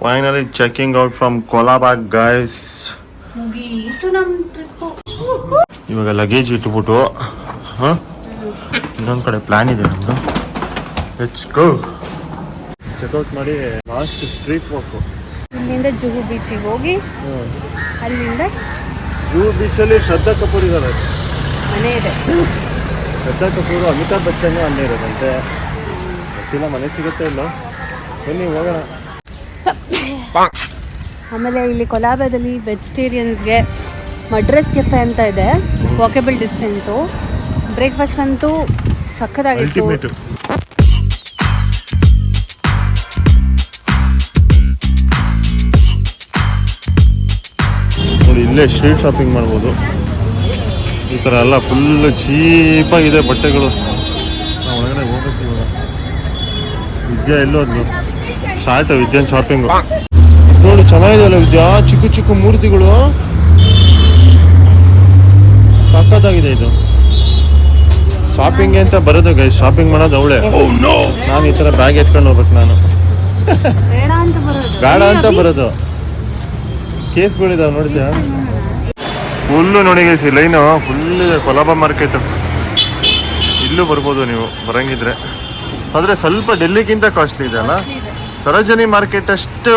Finally checking out from Kolabag ಮುಗೀತು trip ಇವಾಗ luggage ಇಟ್ಬಿಟ್ಟು ಹಾಂ? ಇನ್ನೊಂದು ಕಡೆ ಪ್ಲ್ಯಾನ್ ಇದೆ ನಮ್ಮದು ಲೆಟ್ಸ್ ಗೋ ಚೆಕ್ಔಟ್ ಮಾಡಿ ಲಾಸ್ಟ್ ಸ್ಟ್ರೀಟ್ ವಾಕು ಇಲ್ಲಿಂದ ಜುಹು ಬೀಚಿಗೆ ಹೋಗಿ ಅಲ್ಲಿಂದ ಜೂ ಬೀಚಲ್ಲಿ ಶ್ರದ್ಧಾ ಕಪೂರ್ ಇದ್ದಾರೆ ಮನೆ ಇದೆ. ಶ್ರದ್ಧಾ ಕಪೂರ್ ಅಮಿತಾಬ್ ಬಚ್ಚನ್ ಅಲ್ಲೇ ಇರೋದಂತೆ. ಗೊತ್ತಿಲ್ಲ ಮನೆ ಸಿಗುತ್ತೆ ಇಲ್ಲ? ಬನ್ನಿ ಹೋಗೋಣ. ಆಮೇಲೆ ಇಲ್ಲಿ ಕೊಲಾಬಾದಲ್ಲಿ ವೆಜಿಟೇರಿಯನ್ಸ್ಗೆ ಮಡ್ರೆಸ್ ಕೆಫೆ ಅಂತ ಇದೆ. ವಾಕೆಬಲ್ ಡಿಸ್ಟೆನ್ಸು ಬ್ರೇಕ್ಫಾಸ್ಟ್ ಅಂತೂ ಸಖತ್ತಾಗಿತ್ತು. ಇಲ್ಲೇ ಸ್ಟ್ರೀಟ್ ಶಾಪಿಂಗ್ ಮಾಡ್ಬೋದು. ಈ ಥರ ಎಲ್ಲ ಫುಲ್ ಚೀಪಾಗಿದೆ ಬಟ್ಟೆಗಳು. ನಾವು ಒಳಗಡೆ ಹೋಗ್ಬೇಕು ಇವಾಗ. ವಿದ್ಯಾ ಎಲ್ಲೋ ಸ್ಟಾರ್ಟ್ ವಿದ್ಯಾನ್ ಶಾಪಿಂಗ್ ನೋಡಿ ಚೆನ್ನಾಗಿದೆಯಲ್ಲ ವಿದ್ಯಾ? ಚಿಕ್ಕ ಚಿಕ್ಕ ಮೂರ್ತಿಗಳು. ಸಕ್ಕತ್ತಾಗಿದೆ ಇದು. ಶಾಪಿಂಗ್ ಅಂತ ಬರೋದು ಗೈ ಶಾಪಿಂಗ್ ಮಾಡೋದು ಅವಳೆ. ನಾನು ಈ ತರ ಬ್ಯಾಗ್ ಎತ್ಕೊಂಡು ಹೋಗ್ಬೇಕು ನಾನು. ಬೇಡ ಅಂತ ಬರೋದು. ಬೇಡ ಅಂತ ಬರೋದು. ಕೇಸ್ಗಳಿದಾವೆ ನೋಡಿದ್ಯಾ? ಫುಲ್ಲು ನೋಡಿ. ಗೈಸ್ ಈ ಲೈನು ಫುಲ್ ಇದೆ ಕೊಲಾಬ ಮಾರ್ಕೆಟ್ ಇಲ್ಲೂ ಬರ್ಬೋದು ನೀವು ಬರಂಗಿದ್ರೆ. ಆದರೆ ಸ್ವಲ್ಪ ಡೆಲ್ಲಿಗಿಂತ ಕಾಸ್ಟ್ಲಿ ಇದೆ ಅಲ್ಲ? ಸರೋಜನಿ ಮಾರ್ಕೆಟ್ ಅಷ್ಟು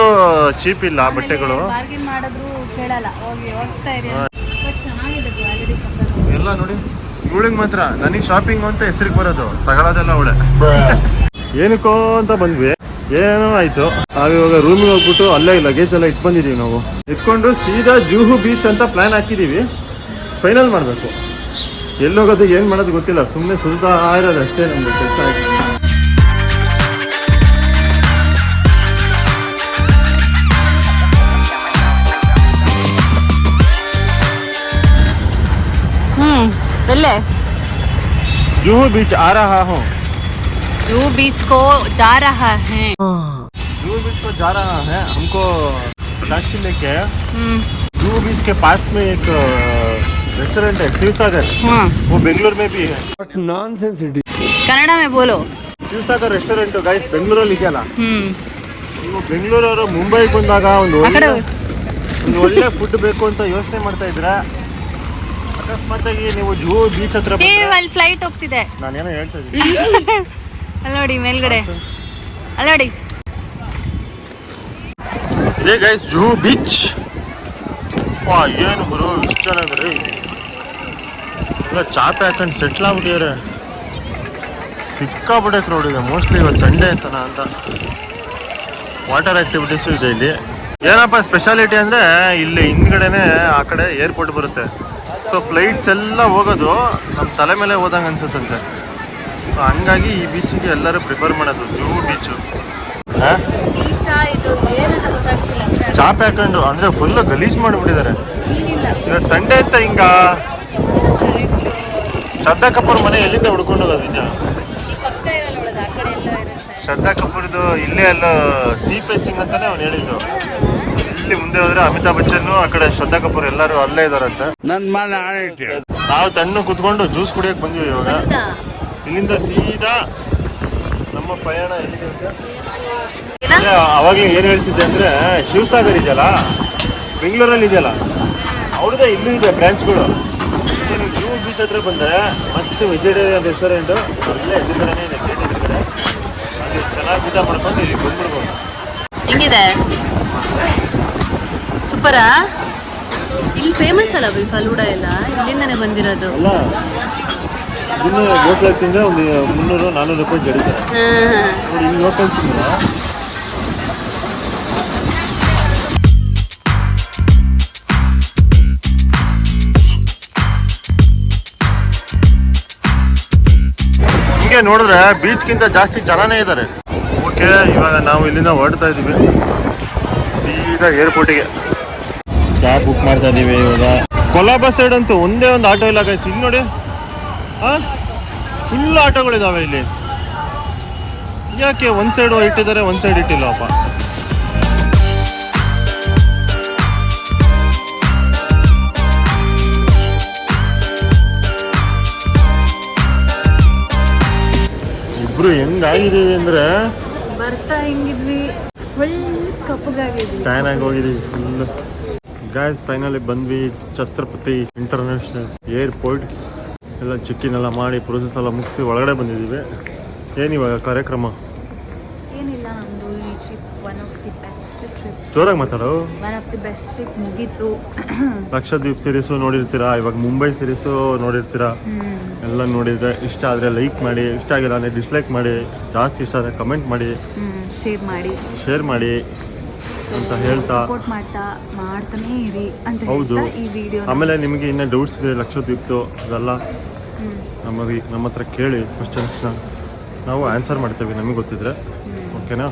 ಚೀಪ್ ಇಲ್ಲ ಆ ಬಟ್ಟೆಗಳು. ಬಾರ್ಗಿನ್ ಮಾಡಿದ್ರು ಕೇಳಲ್ಲ. ಹೋಗಿ ಹೋಗ್ತಾ ಇರಿ ಬಟ್ ಚೆನ್ನಾಗಿದೆ ಕ್ವಾಲಿಟಿ ಸಖತ್ ಎಲ್ಲ ನೋಡಿ ಇವಳಿಗೆ ಮಾತ್ರ ನನಗೆ ಶಾಪಿಂಗ್ ಅಂತ ಹೆಸರಿಗೆ ಬರೋದು. ತಗೊಳ್ಳೋದೆಲ್ಲ ಅವಳೆ. ಏನಕ್ಕೋ ಅಂತ ಬಂದ್ವಿ. ಏನೋ ಆಯ್ತು. ನಾವ್ ಇವಾಗ ರೂಮಿಗೆ ಹೋಗ್ಬಿಟ್ಟು ಅಲ್ಲೇ ಲಗೇಜ್ ಎಲ್ಲ ಇಟ್ಟು ಬಂದಿದೀವಿ ನಾವು. ಇಟ್ಕೊಂಡು ಸೀದಾ ಜೂಹು ಬೀಚ್ ಅಂತ ಪ್ಲಾನ್ ಹಾಕಿದೀವಿ. ಫೈನಲ್ ಮಾಡಬೇಕು. ಎಲ್ಲೋಗೋದು ಏನು ಮಾಡೋದು ಗೊತ್ತಿಲ್ಲ. ಸುಮ್ಮನೆ ಸುಲ್ತಾ ಇರೋದು ಅಷ್ಟೇ ನಮ್ದು ಕೆಲಸ. ಆಯ್ತು ಹ್ಮ್ ಎಲ್ಲೇ जूहू बीच आ रहा हूँ जूहू बीच को जा रहा है जूहू बीच को जा रहा है हमको टैक्सी लेके हम्म जूहू बीच के पास में एक रेस्टोरेंट है शिव सागर हाँ वो बेंगलोर में भी है ಕನ್ನಡ में बोलो ಶಿವ್ ಸಾಗರ್ ರೆಸ್ಟೋರೆಂಟ್ ಗೈಸ್ ಬೆಂಗಳೂರಲ್ಲಿ ಇದೆಯಲ್ಲ ಹ್ಮ್ ನೀವು ಬೆಂಗಳೂರವರು ಮುಂಬೈಗೆ ಬಂದಾಗ ಒಂದು ಆ ಕಡೆ ಒಳ್ಳೆ ಒಂದು ಒಳ್ಳೆ ಫುಡ್ ಬೇಕು ಅಂತ ಯೋಚನೆ ಮಾಡ್ತಾ ಇದ್ರ ಅಕಸ್ಮಾತಾಗಿ ನೀವು ಜೂ ಬೀಚ್ ಹತ್ರ ಏ ಅಲ್ಲಿ ಫ್ಲೈಟ್ ಹೋಗ್ತಿದೆ. ನಾನೇನೋ ಹೇಳ್ತಾ ಇದ್ದೀನಿ. ಅಲ್ಲಿ ನೋಡಿ ಮೇಲ್ಗಡೆ. ಅಲ್ಲಿ ನೋಡಿ. ಇದೇ ಗೈಸ್ ಜೂ ಬೀಚ್. ವಾ ಏನು ಗುರು ಇಷ್ಟು ಚೆನ್ನಾಗಿದೆ. ಎಲ್ಲ ಚಾಪೆ ಹಾಕೊಂಡು ಸೆಟ್ಲ್ ಆಗ್ಬಿಟ್ಟಿದ್ದಾರೆ. ಸಿಕ್ಕಾಪಟ್ಟೆ ಕ್ರೌಡ್ ಇದೆ. ಮೋಸ್ಟ್ಲಿ ಇವತ್ತು ಸಂಡೇ ಅಂತನ ಅಂತ. ವಾಟರ್ ಆಕ್ಟಿವಿಟೀಸು ಇದೆ ಇಲ್ಲಿ. ಏನಪ್ಪ ಸ್ಪೆಷಾಲಿಟಿ ಅಂದರೆ ಇಲ್ಲಿ ಹಿಂದ್ಗಡೆನೆ ಆ ಕಡೆ ಏರ್ಪೋರ್ಟ್ ಬರುತ್ತೆ. ಸೊ ಫ್ಲೈಟ್ಸ್ ಎಲ್ಲ ಹೋಗೋದು ನಮ್ಮ ತಲೆ ಮೇಲೆ ಹೋದಂಗೆ ಅನ್ಸುತ್ತಂತೆ. ಸೊ ಹಂಗಾಗಿ ಈ ಬೀಚಿಗೆ ಎಲ್ಲರೂ ಪ್ರಿಫರ್ ಮಾಡೋದು ಜೂ ಬೀಚು ಚಾಪೆ ಹಾಕೊಂಡು ಅಂದ್ರೆ ಫುಲ್ ಗಲೀಜ್ ಮಾಡಿಬಿಟ್ಟಿದ್ದಾರೆ. ಇವತ್ತು ಸಂಡೇ ಅಂತ ಹಿಂಗ? ಶ್ರದ್ಧಾ ಕಪೂರ್ ಮನೆ ಎಲ್ಲಿಂದ ಹುಡ್ಕೊಂಡು ಹೋಗೋದು ನಿಜ? ಶ್ರದ್ಧಾ ಕಪೂರ್ದು ಇಲ್ಲೇ ಎಲ್ಲ ಸಿ ಫೇಸಿಂಗ್ ಅಂತಾನೆ ಅವ್ನು ಹೇಳಿದ್ದು. ಇಲ್ಲಿ ಮುಂದೆ ಹೋದ್ರೆ ಅಮಿತಾಬ್ ಬಚ್ಚನ್ ಆ ಕಡೆ ಶ್ರದ್ಧಾ ಕಪೂರ್ ಎಲ್ಲರೂ ಅಲ್ಲೇ ಇದಾರಂತೆ. ನನ್ ಮನೆ ನಾವು ತಣ್ಣು ಕುತ್ಕೊಂಡು ಜ್ಯೂಸ್ ಕುಡಿಯಕ್ ಬಂದ್ವಿ ಇವಾಗ. ಇಲ್ಲಿಂದ ಸೀದಾ ನಮ್ಮ ಪ್ರಯಾಣ ಎಲ್ಲಿಗೆ ಅವಾಗಲೇ ಏನು ಹೇಳ್ತಿದ್ದೆ ಅಂದ್ರೆ ಶಿವಸಾಗರ್ ಇದೆಯಲ್ಲ? ಬೆಂಗಳೂರಲ್ಲಿ ಇದೆಯಲ್ಲ? ಅವ್ರದ್ದೇ ಇಲ್ಲೂ ಇದೆ ಬ್ರಾಂಚ್ಗಳು. ನೀವು ಜೂ ಬೀಚ್ ಹತ್ರ ಬಂದರೆ ಮಸ್ತ್ ವೆಜಿಟೇರಿಯನ್ ರೆಸ್ಟೋರೆಂಟು ಅಲ್ಲೇ ಎದುರುಗಡೆನೇ ಇದೆ ಗೇಟ್ ಎದುರುಗಡೆ ಚೆನ್ನಾಗಿ ಊಟ ಮಾಡ್ಕೊಂಡು ಇಲ್ಲಿ ಬಂದ್ಬಿಡ್ಬೋದು. ಹೆಂಗಿದೆ? ಸೂಪರಾ ಇಲ್ಲಿ ಫೇಮಸ್ ಅಲ್ಲ ಬಿ ಫಲೂಡ ಎಲ್ಲ? ಇಲ್ಲಿಂದಾನೆ ಬಂದಿರೋದು. ಹೋಟ್ಲಲ್ಲಿ ತಿಂದರೆ ಒಂದು ಮುನ್ನೂರು ನಾನ್ನೂರು ರೂಪಾಯಿ ಜಡಿತಾರೆ. ಇಲ್ಲಿ ಹೋಟೆಲ್ ತಿಂದ್ರೆ? ಹಿಂಗೆ ನೋಡಿದ್ರೆ ಬೀಚ್ಗಿಂತ ಜಾಸ್ತಿ ಜನನೇ ಇದ್ದಾರೆ. ಓಕೆ ಇವಾಗ ನಾವು ಇಲ್ಲಿಂದ ಹೊರಡ್ತಾ ಇದ್ದೀವಿ. ಸೀದಾ ಏರ್ಪೋರ್ಟಿಗೆ ಕ್ಯಾಬ್ ಬುಕ್ ಮಾಡ್ತಾ ಇದ್ದೀವಿ ಇವಾಗ. ಕೊಲಾಬ ಸೈಡ್ ಅಂತೂ ಒಂದೇ ಒಂದು ಆಟೋ ಇಲ್ಲ ಗೈಸ್ ಇಲ್ಲಿ ನೋಡಿ. ಹಾಂ ಫುಲ್ ಆಟೋಗಳಿದಾವೆ ಇಲ್ಲಿ. ಯಾಕೆ ಒಂದು ಸೈಡ್ ಇಟ್ಟಿದ್ದಾರೆ ಒಂದು ಸೈಡ್ ಇಟ್ಟಿಲ್ಲಪ್ಪ ಇಬ್ರು ಹೆಂಗಾಗಿದ್ದೀವಿ ಅಂದ್ರೆ ಬರ್ತಾ ಹೆಂಗಿದ್ವಿ? ಫುಲ್ ಕಪ್ಪಗಾಗಿದ್ವಿ ಟ್ಯಾನ್ ಆಗಿ ಹೋಗಿದ್ದೀವಿ ಫುಲ್ ಗಾಯ್ಸ್ ಫೈನಲಿ ಬಂದ್ವಿ ಛತ್ರಪತಿ ಇಂಟರ್ನ್ಯಾಷನಲ್ ಏರ್ಪೋರ್ಟ್ ಎಲ್ಲ ಚೆಕ್ಕಿನ್ ಎಲ್ಲ ಮಾಡಿ ಪ್ರೊಸೆಸ್ ಎಲ್ಲ ಮುಗಿಸಿ ಒಳಗಡೆ ಬಂದಿದ್ದೀವಿ. ಏನಿವಾಗ ಕಾರ್ಯಕ್ರಮ? ಏನಿಲ್ಲ ನಮ್ಮದು ಈ trip one of the best trip ಜೋರಾಗಿ ಮಾತಾಡೋ. One of the best trip ಮುಗೀತು. ಲಕ್ಷದ್ವೀಪ್ ಸೀರೀಸು ನೋಡಿರ್ತೀರಾ? ಇವಾಗ ಮುಂಬೈ ಸೀರೀಸ್ ನೋಡಿರ್ತೀರಾ? ಎಲ್ಲ ನೋಡಿದ್ರೆ ಇಷ್ಟ ಆದರೆ ಲೈಕ್ ಮಾಡಿ ಇಷ್ಟ ಆಗಿಲ್ಲ ಅಂದ್ರೆ ಡಿಸ್ಲೈಕ್ ಮಾಡಿ ಜಾಸ್ತಿ ಇಷ್ಟ ಆದರೆ ಕಮೆಂಟ್ ಮಾಡಿ. ಶೇರ್ ಮಾಡಿ. ಶೇರ್ ಮಾಡಿ. ಅಂತ ಹೇಳ್ತಾ ಸಪೋರ್ಟ್ ಮಾಡ್ತಾ ಮಾಡ್ತಾನೇ ಇರಿ ಅಂತ ಹೌದು. ಈ ವಿಡಿಯೋ ಆಮೇಲೆ ನಿಮಗೆ ಇನ್ನೂ ಡೌಟ್ಸ್ ಇದೆ ಲಕ್ಷದ್ವೀಪ್ತು ಅದೆಲ್ಲ ನಮಗೆ ನಮ್ಮ ಹತ್ರ ಕೇಳಿ ಕ್ವಶನ್ಸ್ನ ನಾವು ಆನ್ಸರ್ ಮಾಡ್ತೇವೆ ನಮಗೆ ಗೊತ್ತಿದ್ರೆ. ಓಕೆನಾ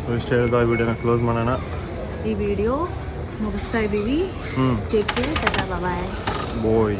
ಸೊ ಇಷ್ಟು ಹೇಳ್ದ ಈ ವಿಡಿಯೋನ ಕ್ಲೋಸ್ ಮಾಡೋಣ. ಈ ವಿಡಿಯೋ ಮುಗಿಸ್ತಾ ಇದ್ದೀವಿ. ಹ್ಞೂ ಬೋಯ್